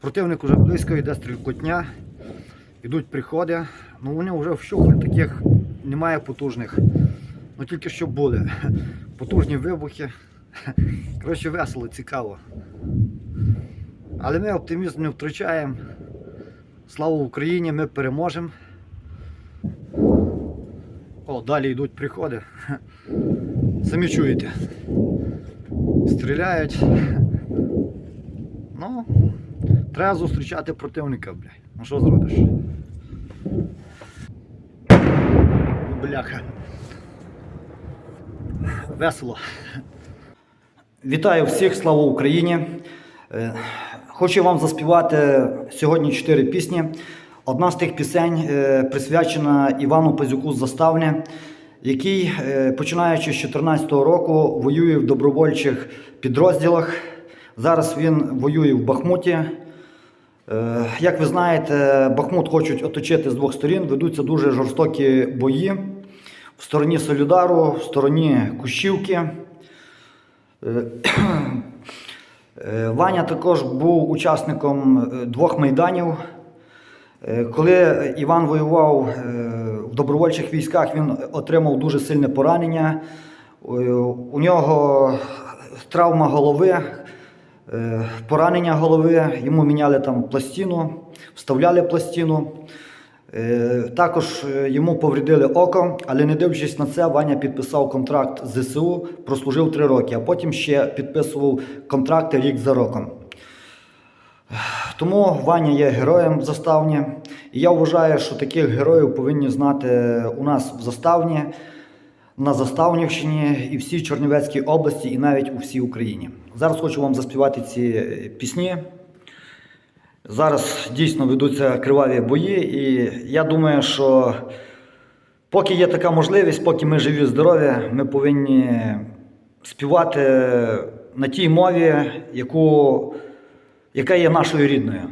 Противник уже близько йде стрілкотня. Йдуть приходи. Ну вони вже вщухли, таких немає потужних. Ну тільки що були. Потужні вибухи. Коротше, весело, цікаво. Але ми оптимізм не втрачаємо. Слава Україні, ми переможемо. О, далі йдуть приходи. Самі чуєте. Стріляють. Ну, треба зустрічати противника, блядь. Ну що зробиш? Бляха. Весело. Вітаю всіх, слава Україні! Е, Хочу вам заспівати сьогодні чотири пісні. Одна з тих пісень е, присвячена Івану Пазюку з Заставні, який, е, починаючи з 2014 року, воює в добровольчих підрозділах. Зараз він воює в Бахмуті. Е, Як ви знаєте, Бахмут хочуть оточити з двох сторін, ведуться дуже жорстокі бої в стороні Солідару, в стороні Кущівки. Е, е, Ваня також був учасником двох майданів. Коли Іван воював в добровольчих військах, він отримав дуже сильне поранення. У нього травма голови, поранення голови, йому міняли там пластину, вставляли пластину. Е, Також е, йому повредили око, але не дивлячись на це, Ваня підписав контракт з ЗСУ, прослужив три роки, а потім ще підписував контракти рік за роком. Тому Ваня є героєм в заставні. І я вважаю, що таких героїв повинні знати у нас в заставні, на Заставнівщині і всій Чернівецькій області, і навіть у всій Україні. Зараз хочу вам заспівати ці е, пісні. Зараз дійсно ведуться криваві бої, і я думаю, що поки є така можливість, поки ми живі, здорові, ми повинні співати на тій мові, яку, яка є нашою рідною.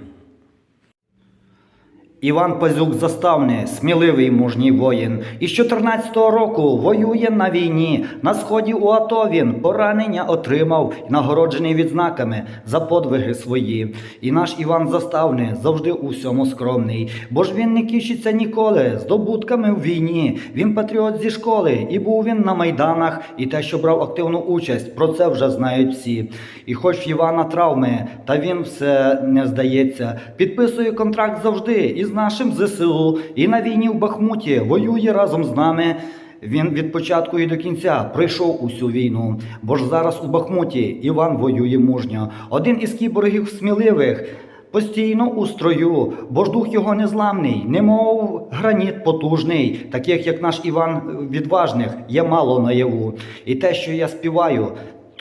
Іван Пазюк заставний, сміливий мужній воїн. Із 14-го року воює на війні. На сході у АТО він поранення отримав, нагороджений відзнаками за подвиги свої. І наш Іван заставний завжди у всьому скромний. Бо ж він не кішиться ніколи здобутками в війні. Він патріот зі школи, і був він на майданах, і те, що брав активну участь, про це вже знають всі. І хоч в Івана травми, та він все не здається. Підписує контракт завжди нашим ЗСУ. І на війні в Бахмуті воює разом з нами. Він від початку і до кінця пройшов усю війну. Бо ж зараз у Бахмуті Іван воює мужньо. Один із кіборгів сміливих. Постійно у строю, бо ж дух його незламний, немов граніт потужний, таких як наш Іван відважних, є мало наяву. І те, що я співаю,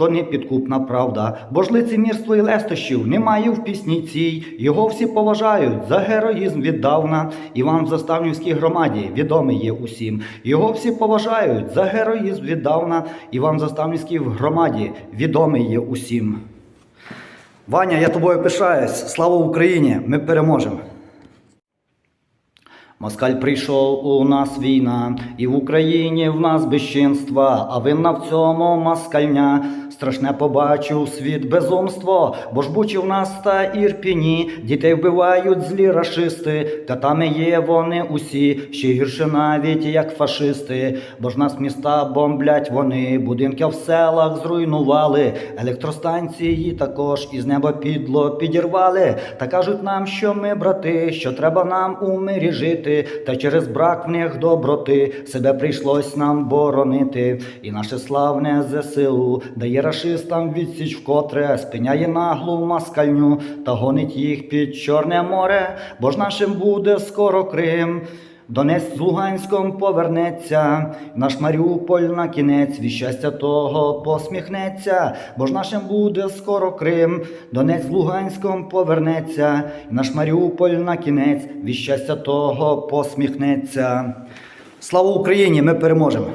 то не підкупна правда, бо ж лицемірство і лестощів немає в пісні цій. Його всі поважають за героїзм віддавна. Іван в Заставнівській громаді відомий є усім. Його всі поважають за героїзм віддавна. Іван в Заставнівській громаді відомий є усім. Ваня, я тобою пишаюсь. Слава Україні! Ми переможемо. Москаль прийшов у нас війна, і в Україні в нас безчинства, а винна в цьому москальня. Страшне побачив світ безумство, бо ж бучі в нас та ірпіні, дітей вбивають злі рашисти, катами є вони усі, ще гірше навіть як фашисти, бо ж нас міста бомблять вони, будинки в селах зруйнували, електростанції також із неба підло підірвали, та кажуть нам, що ми брати, що треба нам у мирі жити, та через брак в них доброти. Себе прийшлось нам боронити, і наше славне ЗСУ дає рашистам відсіч вкотре, спиняє наглу маскальню та гонить їх під Чорне море, бо ж нашим буде скоро Крим. Донець з Луганськом повернеться, наш Маріуполь на кінець від щастя того посміхнеться, бо ж нашим буде скоро Крим, Донець з Луганськом повернеться, наш Маріуполь на кінець від щастя того посміхнеться. Слава Україні! Ми переможемо!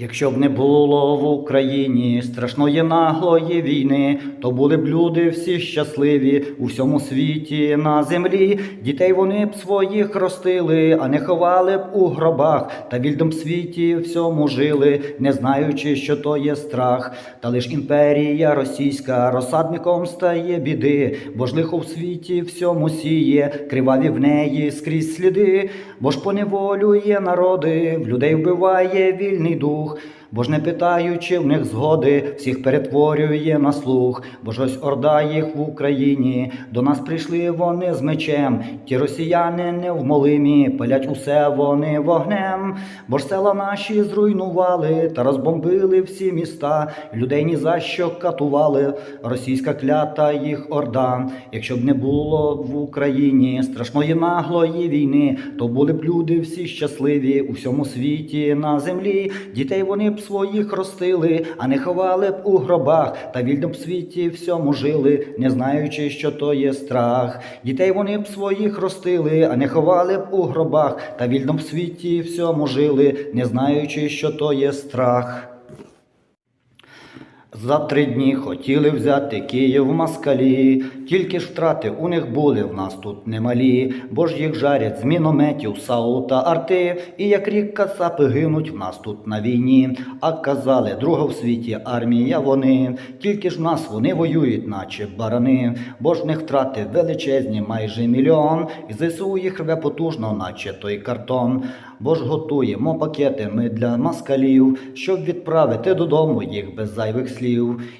Якщо б не було в Україні страшної наглої війни, то були б люди всі щасливі у всьому світі на землі. Дітей вони б своїх ростили, а не ховали б у гробах, та вільному світі всьому жили, не знаючи, що то є страх. Та лиш імперія російська розсадником стає біди, бо ж лихо в світі всьому сіє, криваві в неї скрізь сліди, бо ж поневолює народи, в людей вбиває вільний дух. por Бо ж не питаючи в них згоди, всіх перетворює на слух, бо ж ось орда їх в Україні, до нас прийшли вони з мечем, ті росіяни невмолимі, палять усе вони вогнем, бо ж села наші зруйнували та розбомбили всі міста, людей ні за що катували, російська клята їх орда. Якщо б не було в Україні страшної наглої війни, то були б люди всі щасливі у всьому світі на землі. Дітей вони б своїх ростили, а не ховали б у гробах, та вільно вільному світі всьому жили, не знаючи, що то є страх. Дітей вони б своїх ростили, а не ховали б у гробах, та вільно вільному світі всьому жили, не знаючи, що то є страх. За три дні хотіли взяти Київ москалі, тільки ж втрати у них були в нас тут немалі, бо ж їх жарять з мінометів, САУ та арти, і як рік кацапи гинуть в нас тут на війні. А казали, друга в світі армія вони, тільки ж в нас вони воюють, наче барани, бо ж в них втрати величезні, майже мільйон, і ЗСУ їх рве потужно, наче той картон. Бо ж готуємо пакети ми для москалів, щоб відправити додому їх без зайвих слів.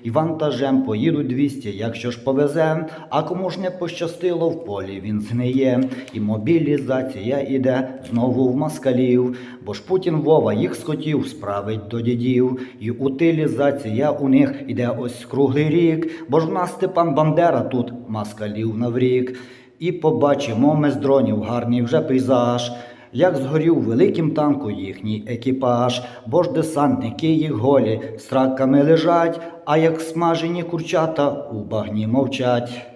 І вантажем поїдуть 200, якщо ж повезе. А кому ж не пощастило в полі, він згниє. І мобілізація іде знову в москалів. Бо ж Путін Вова їх схотів справить до дідів. І утилізація у них іде ось круглий рік. Бо ж в нас Степан Бандера тут москалів наврік. І побачимо ми з дронів гарний вже пейзаж. Як згорів великим танку їхній екіпаж, бо ж десантники їх голі страками лежать, а як смажені курчата у багні мовчать.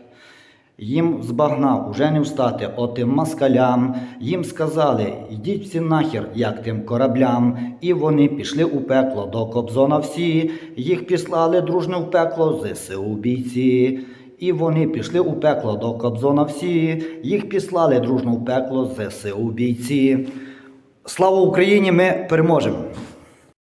Їм з багна уже не встати отим москалям. Їм сказали, йдіть всі нахер, як тим кораблям. І вони пішли у пекло до Кобзона всі. Їх післали дружно в пекло ЗСУ бійці. І вони пішли у пекло до Кобзона всі. Їх післали дружно в пекло ЗСУ бійці. Слава Україні! Ми переможемо!